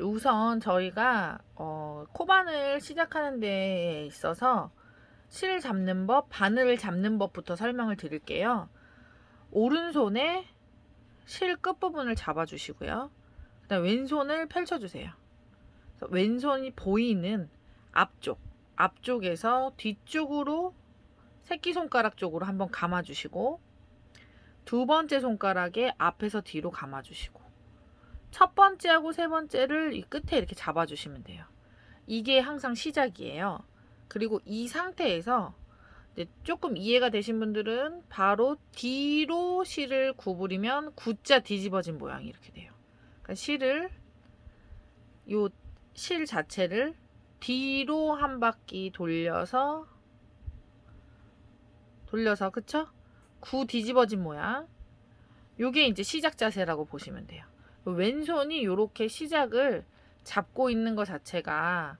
우선 저희가 어, 코바늘 시작하는 데에 있어서 실 잡는 법, 바늘 잡는 법부터 설명을 드릴게요. 오른손에 실 끝부분을 잡아주시고요. 그다음 왼손을 펼쳐주세요. 왼손이 보이는 앞쪽, 앞쪽에서 뒤쪽으로 새끼손가락 쪽으로 한번 감아주시고 두 번째 손가락에 앞에서 뒤로 감아주시고 첫 번째하고 세 번째를 이 끝에 이렇게 잡아주시면 돼요. 이게 항상 시작이에요. 그리고 이 상태에서 조금 이해가 되신 분들은 바로 뒤로 실을 구부리면 G자 뒤집어진 모양이 이렇게 돼요. 그러니까 실을 요 실 자체를 뒤로 한 바퀴 돌려서 돌려서 그쵸? 구 뒤집어진 모양. 요게 이제 시작 자세라고 보시면 돼요. 왼손이 이렇게 시작을 잡고 있는 것 자체가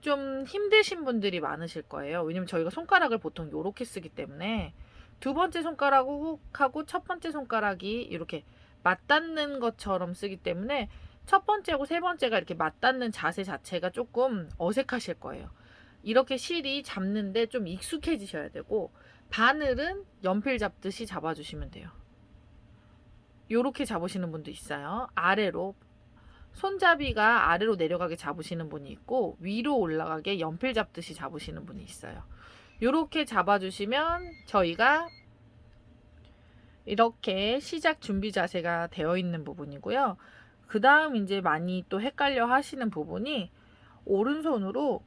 좀 힘드신 분들이 많으실 거예요. 왜냐면 저희가 손가락을 보통 이렇게 쓰기 때문에 두 번째 손가락하고 첫 번째 손가락이 이렇게 맞닿는 것처럼 쓰기 때문에 첫 번째하고 세 번째가 이렇게 맞닿는 자세 자체가 조금 어색하실 거예요. 이렇게 실이 잡는데 좀 익숙해지셔야 되고 바늘은 연필 잡듯이 잡아주시면 돼요. 요렇게 잡으시는 분도 있어요. 아래로 손잡이가 아래로 내려가게 잡으시는 분이 있고 위로 올라가게 연필 잡듯이 잡으시는 분이 있어요. 요렇게 잡아주시면 저희가 이렇게 시작 준비 자세가 되어 있는 부분이고요. 그 다음 이제 많이 또 헷갈려 하시는 부분이 오른손으로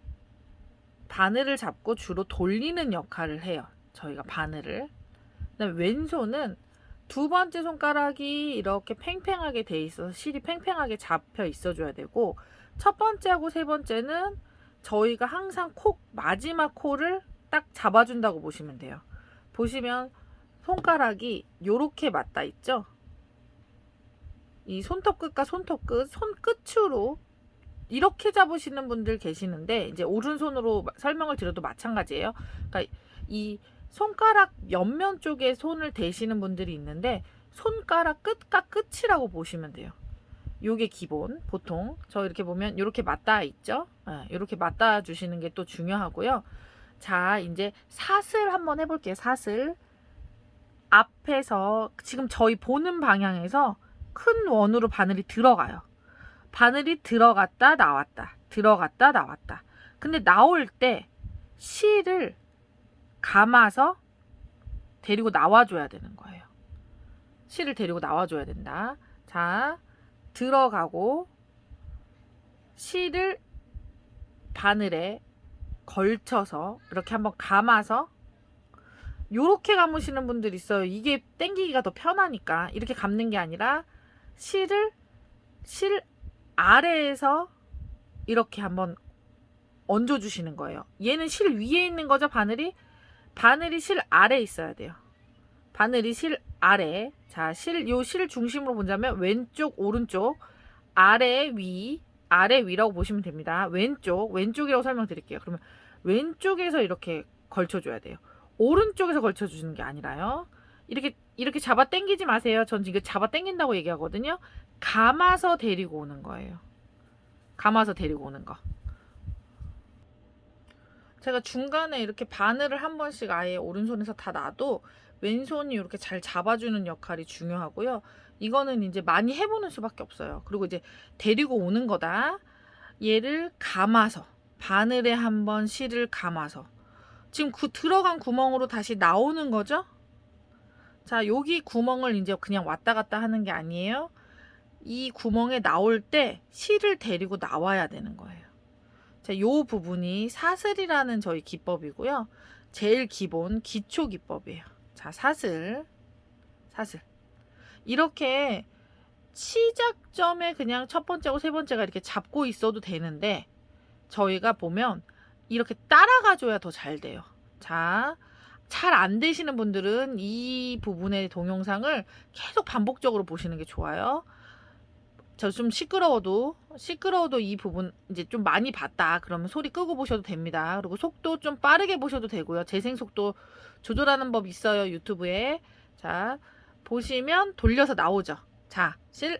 바늘을 잡고 주로 돌리는 역할을 해요. 저희가 바늘을. 왼손은 두 번째 손가락이 이렇게 팽팽하게 돼 있어서 실이 팽팽하게 잡혀 있어줘야 되고 첫 번째하고 세 번째는 저희가 항상 코 마지막 코를 딱 잡아준다고 보시면 돼요. 보시면 손가락이 요렇게 맞닿아 있죠. 이 손톱 끝과 손톱 끝, 손 끝으로 이렇게 잡으시는 분들 계시는데 이제 오른손으로 설명을 드려도 마찬가지예요. 그러니까 이 손가락 옆면 쪽에 손을 대시는 분들이 있는데 손가락 끝과 끝이라고 보시면 돼요. 요게 기본 보통 저 이렇게 보면 이렇게 맞닿아 있죠. 이렇게 맞닿아 주시는 게 또 중요하고요. 자 이제 사슬 한번 해볼게요. 사슬 앞에서 지금 저희 보는 방향에서 큰 원으로 바늘이 들어가요. 바늘이 들어갔다 나왔다 들어갔다 나왔다. 근데 나올 때 실을 감아서 데리고 나와줘야 되는 거예요. 실을 데리고 나와줘야 된다. 자, 들어가고 실을 바늘에 걸쳐서 이렇게 한번 감아서 요렇게 감으시는 분들 있어요. 이게 땡기기가 더 편하니까 이렇게 감는 게 아니라 실을 실 아래에서 이렇게 한번 얹어 주시는 거예요. 얘는 실 위에 있는 거죠, 바늘이? 바늘이 실 아래 있어야 돼요. 바늘이 실 아래. 자, 실, 요 실 중심으로 보자면 왼쪽, 오른쪽, 아래, 위, 아래, 위라고 보시면 됩니다. 왼쪽, 왼쪽이라고 설명드릴게요. 그러면 왼쪽에서 이렇게 걸쳐줘야 돼요. 오른쪽에서 걸쳐주시는 게 아니라요. 이렇게, 이렇게 잡아 당기지 마세요. 전 지금 잡아 당긴다고 얘기하거든요. 감아서 데리고 오는 거예요. 감아서 데리고 오는 거. 제가 중간에 이렇게 바늘을 한 번씩 아예 오른손에서 다 놔도 왼손이 이렇게 잘 잡아주는 역할이 중요하고요. 이거는 이제 많이 해보는 수밖에 없어요. 그리고 이제 데리고 오는 거다. 얘를 감아서 바늘에 한번 실을 감아서 지금 그 들어간 구멍으로 다시 나오는 거죠. 자, 여기 구멍을 이제 그냥 왔다 갔다 하는 게 아니에요. 이 구멍에 나올 때 실을 데리고 나와야 되는 거예요. 자, 요 부분이 사슬이라는 저희 기법이고요. 제일 기본 기초 기법이에요. 자, 사슬. 사슬. 이렇게 시작점에 그냥 첫 번째고 세 번째가 이렇게 잡고 있어도 되는데 저희가 보면 이렇게 따라가 줘야 더 잘 돼요. 자, 잘 안 되시는 분들은 이 부분의 동영상을 계속 반복적으로 보시는 게 좋아요. 저 좀 시끄러워도 시끄러워도 이 부분 이제 좀 많이 봤다 그러면 소리 끄고 보셔도 됩니다. 그리고 속도 좀 빠르게 보셔도 되고요. 재생 속도 조절하는 법 있어요 유튜브에. 자 보시면 돌려서 나오죠. 자실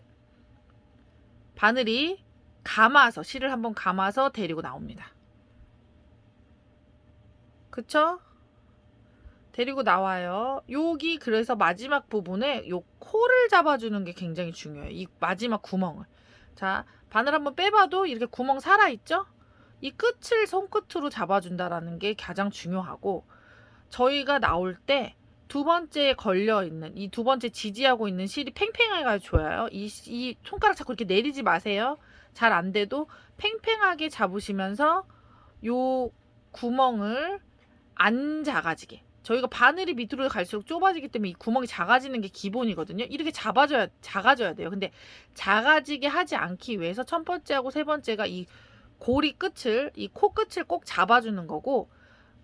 바늘이 감아서 실을 한번 감아서 데리고 나옵니다. 그쵸? 데리고 나와요. 여기 그래서 마지막 부분에 요 코를 잡아주는 게 굉장히 중요해요. 이 마지막 구멍을. 자, 바늘 한번 빼봐도 이렇게 구멍 살아있죠? 이 끝을 손끝으로 잡아준다라는 게 가장 중요하고 저희가 나올 때 두 번째 걸려 있는 이 두 번째 지지하고 있는 실이 팽팽하게 줘요. 이, 이 손가락 자꾸 이렇게 내리지 마세요. 잘 안 돼도 팽팽하게 잡으시면서 요 구멍을 안 작아지게. 저희가 바늘이 밑으로 갈수록 좁아지기 때문에 이 구멍이 작아지는 게 기본이거든요. 이렇게 잡아줘야 작아져야 돼요. 근데 작아지게 하지 않기 위해서 첫 번째하고 세 번째가 이 고리 끝을 이 코 끝을 꼭 잡아주는 거고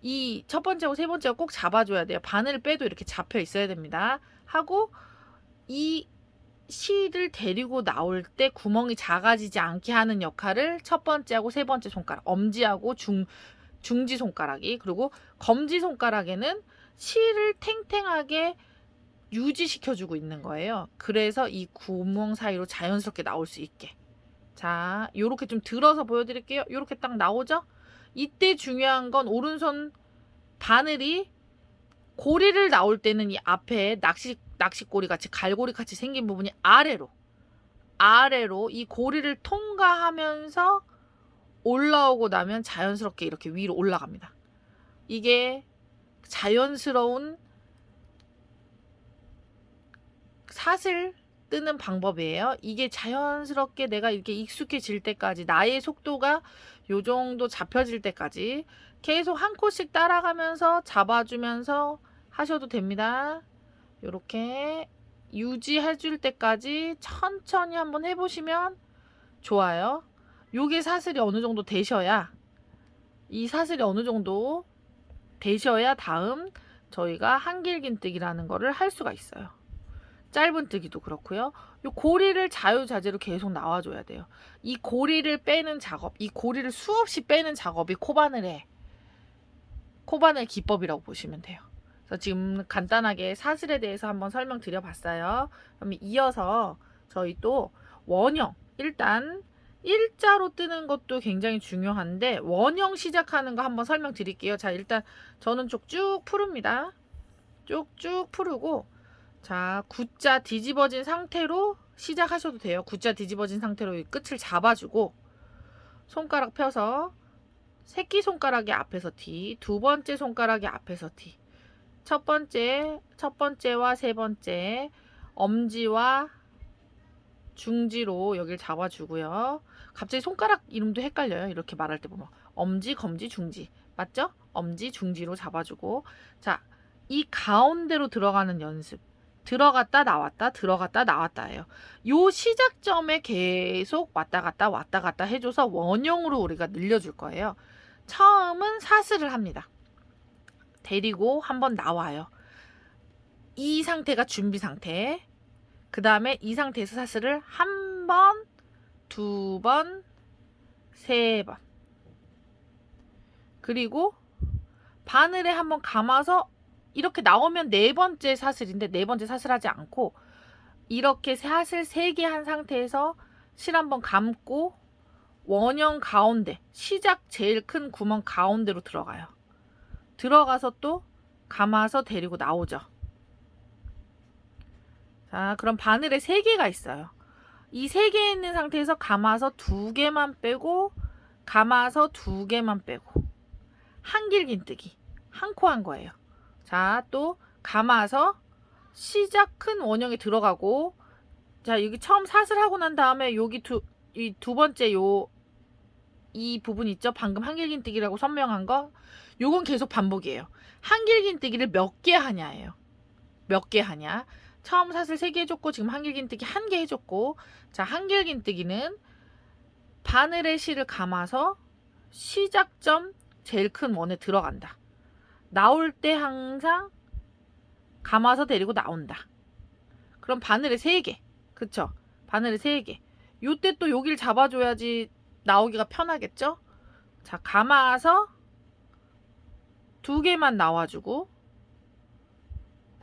이 첫 번째하고 세 번째가 꼭 잡아줘야 돼요. 바늘 빼도 이렇게 잡혀 있어야 됩니다. 하고 이 실을 데리고 나올 때 구멍이 작아지지 않게 하는 역할을 첫 번째하고 세 번째 손가락, 엄지하고 중 중지 손가락이 그리고 검지 손가락에는 실을 탱탱하게 유지시켜주고 있는 거예요. 그래서 이 구멍 사이로 자연스럽게 나올 수 있게. 자, 요렇게 좀 들어서 보여드릴게요. 요렇게 딱 나오죠? 이때 중요한 건 오른손 바늘이 고리를 나올 때는 이 앞에 낚시 낚시꼬리 같이 갈고리 같이 생긴 부분이 아래로 아래로 이 고리를 통과하면서 올라오고 나면 자연스럽게 이렇게 위로 올라갑니다. 이게 자연스러운 사슬 뜨는 방법이에요. 이게 자연스럽게 내가 이렇게 익숙해질 때까지 나의 속도가 요 정도 잡혀질 때까지 계속 한 코씩 따라가면서 잡아주면서 하셔도 됩니다. 이렇게 유지해 줄 때까지 천천히 한번 해보시면 좋아요. 요게 사슬이 어느 정도 되셔야 이 사슬이 어느 정도 되셔야 다음 저희가 한길긴뜨기라는 거를 할 수가 있어요. 짧은뜨기도 그렇고요. 요 고리를 자유자재로 계속 나와줘야 돼요. 이 고리를 빼는 작업, 이 고리를 수없이 빼는 작업이 코바늘의 코바늘 기법이라고 보시면 돼요. 그래서 지금 간단하게 사슬에 대해서 한번 설명드려봤어요. 그럼 이어서 저희 또 원형 일단 일자로 뜨는 것도 굉장히 중요한데 원형 시작하는 거 한번 설명드릴게요. 자 일단 저는 쭉쭉 푸릅니다. 쭉쭉 푸르고 자 G자 뒤집어진 상태로 시작하셔도 돼요. G자 뒤집어진 상태로 이 끝을 잡아주고 손가락 펴서 새끼 손가락이 앞에서 T, 두 번째 손가락이 앞에서 T. 첫 번째, 첫 번째와 세 번째 엄지와 중지로 여기를 잡아주고요. 갑자기 손가락 이름도 헷갈려요. 이렇게 말할 때 보면 엄지, 검지, 중지 맞죠? 엄지, 중지로 잡아주고 자, 이 가운데로 들어가는 연습. 들어갔다 나왔다 들어갔다 나왔다예요. 요 시작점에 계속 왔다 갔다 왔다 갔다 해줘서 원형으로 우리가 늘려줄 거예요. 처음은 사슬을 합니다. 데리고 한번 나와요. 이 상태가 준비 상태. 그 다음에 이 상태에서 사슬을 한 번, 두 번, 세 번. 그리고 바늘에 한번 감아서 이렇게 나오면 네 번째 사슬인데 네 번째 사슬 하지 않고 이렇게 사슬 세 개 한 상태에서 실 한번 감고 원형 가운데 시작 제일 큰 구멍 가운데로 들어가요. 들어가서 또 감아서 데리고 나오죠. 자, 그럼 바늘에 세 개가 있어요. 이 세 개 있는 상태에서 감아서 두 개만 빼고 감아서 두 개만 빼고 한 길긴뜨기 한 코 한 거예요. 자, 또 감아서 시작 큰 원형에 들어가고 자, 여기 처음 사슬 하고 난 다음에 여기 두 이 두 번째 요 이 부분 있죠? 방금 한길긴뜨기라고 설명한 거. 요건 계속 반복이에요. 한길긴뜨기를 몇 개 하냐예요. 몇 개 하냐. 처음 사슬 3개 해줬고 지금 한길긴뜨기 한개 해줬고 자 한길긴뜨기는 바늘의 실을 감아서 시작점 제일 큰 원에 들어간다. 나올 때 항상 감아서 데리고 나온다. 그럼 바늘에 3개. 그쵸? 바늘에 3개. 요때 또 여길 잡아줘야지 나오기가 편하겠죠? 자, 감아서 두 개만 나와주고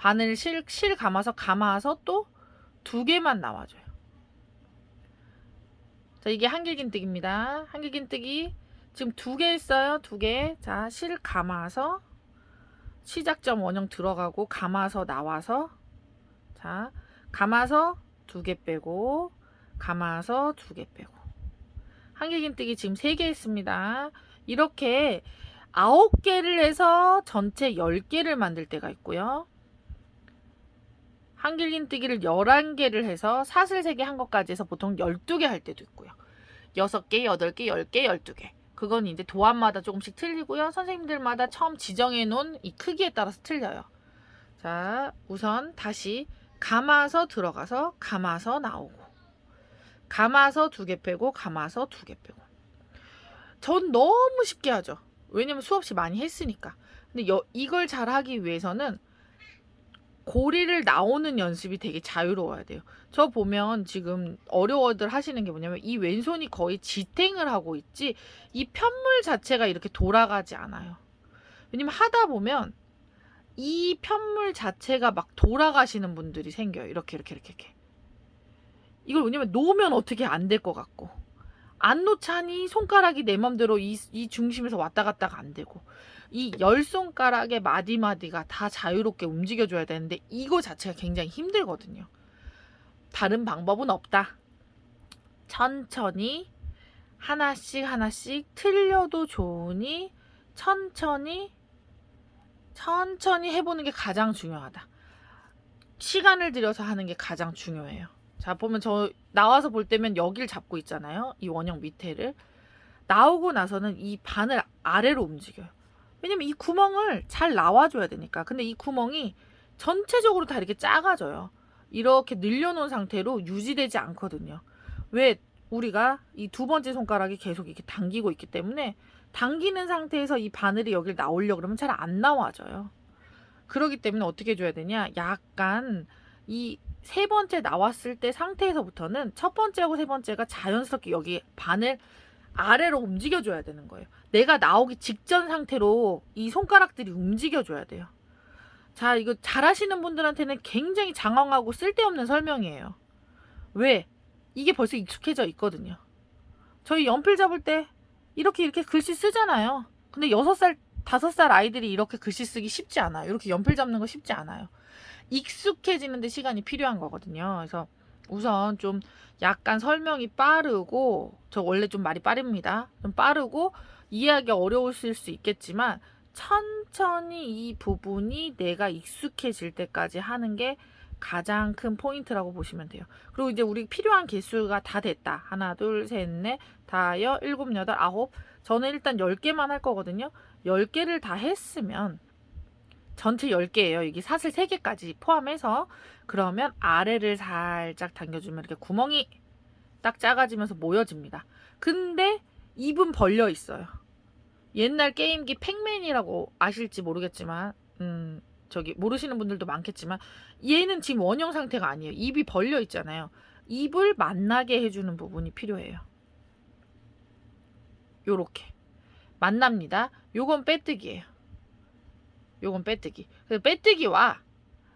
바늘 실, 실 감아서 감아서 또 두 개만 나와줘요. 자, 이게 한길긴뜨기입니다. 한길긴뜨기 지금 두 개 있어요. 두 개. 자, 실 감아서 시작점 원형 들어가고 감아서 나와서 자, 감아서 두 개 빼고 감아서 두 개 빼고 한길긴뜨기 지금 세 개 있습니다. 이렇게 아홉 개를 해서 전체 열 개를 만들 때가 있고요. 한길긴뜨기를 11개를 해서 사슬 3개 한 것까지 해서 보통 12개 할 때도 있고요. 6개, 8개, 10개, 12개. 그건 이제 도안마다 조금씩 틀리고요. 선생님들마다 처음 지정해 놓은 이 크기에 따라서 틀려요. 자, 우선 다시 감아서 들어가서 감아서 나오고 감아서 두 개 빼고 감아서 두 개 빼고 전 너무 쉽게 하죠. 왜냐면 수없이 많이 했으니까. 근데 여, 이걸 잘 하기 위해서는 고리를 나오는 연습이 되게 자유로워야 돼요. 저 보면 지금 어려워들 하시는 게 뭐냐면 이 왼손이 거의 지탱을 하고 있지 이 편물 자체가 이렇게 돌아가지 않아요. 왜냐면 하다 보면 이 편물 자체가 막 돌아가시는 분들이 생겨요. 이렇게 이렇게 이렇게 이렇게. 이걸 왜냐면 놓으면 어떻게 안 될 것 같고 안 놓자니 손가락이 내 맘대로 이, 이 중심에서 왔다 갔다가 안 되고 이 열 손가락의 마디마디가 다 자유롭게 움직여줘야 되는데 이거 자체가 굉장히 힘들거든요. 다른 방법은 없다. 천천히 하나씩 하나씩 틀려도 좋으니 천천히 천천히 해보는 게 가장 중요하다. 시간을 들여서 하는 게 가장 중요해요. 자 보면 저 나와서 볼 때면 여기를 잡고 있잖아요. 이 원형 밑에를 나오고 나서는 이 바늘 아래로 움직여요. 왜냐면 이 구멍을 잘 나와줘야 되니까. 근데 이 구멍이 전체적으로 다 이렇게 작아져요. 이렇게 늘려놓은 상태로 유지되지 않거든요. 왜 우리가 이 두 번째 손가락이 계속 이렇게 당기고 있기 때문에 당기는 상태에서 이 바늘이 여기를 나오려고 그러면 잘 안 나와져요. 그러기 때문에 어떻게 해줘야 되냐? 약간 이 세 번째 나왔을 때 상태에서부터는 첫 번째하고 세 번째가 자연스럽게 여기 바늘 아래로 움직여줘야 되는 거예요. 내가 나오기 직전 상태로 이 손가락들이 움직여줘야 돼요. 자, 이거 잘하시는 분들한테는 굉장히 장황하고 쓸데없는 설명이에요. 왜? 이게 벌써 익숙해져 있거든요. 저희 연필 잡을 때 이렇게 이렇게 글씨 쓰잖아요. 근데 6살, 5살 아이들이 이렇게 글씨 쓰기 쉽지 않아요. 이렇게 연필 잡는 거 쉽지 않아요. 익숙해지는데 시간이 필요한 거거든요. 그래서 우선 좀 약간 설명이 빠르고 저 원래 좀 말이 빠릅니다. 좀 빠르고 이해하기 어려우실 수 있겠지만 천천히 이 부분이 내가 익숙해질 때까지 하는 게 가장 큰 포인트라고 보시면 돼요. 그리고 이제 우리 필요한 개수가 다 됐다. 하나, 둘, 셋, 넷, 다여, 일곱, 여덟, 아홉. 저는 일단 10개만 할 거거든요. 10개를 다 했으면 전체 10개예요. 여기 사슬 3개까지 포함해서 그러면 아래를 살짝 당겨주면 이렇게 구멍이 딱 작아지면서 모여집니다. 근데 입은 벌려 있어요. 옛날 게임기 팩맨이라고 아실지 모르겠지만 음 저기 모르시는 분들도 많겠지만 얘는 지금 원형 상태가 아니에요. 입이 벌려 있잖아요. 입을 만나게 해주는 부분이 필요해요. 요렇게 만납니다. 요건 빼뜨기예요. 요건 빼뜨기. 그래서 빼뜨기와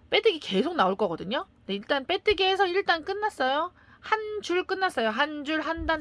빼뜨기 계속 나올 거거든요. 네, 일단 빼뜨기 해서 일단 끝났어요. 한 줄 끝났어요. 한 줄 한 단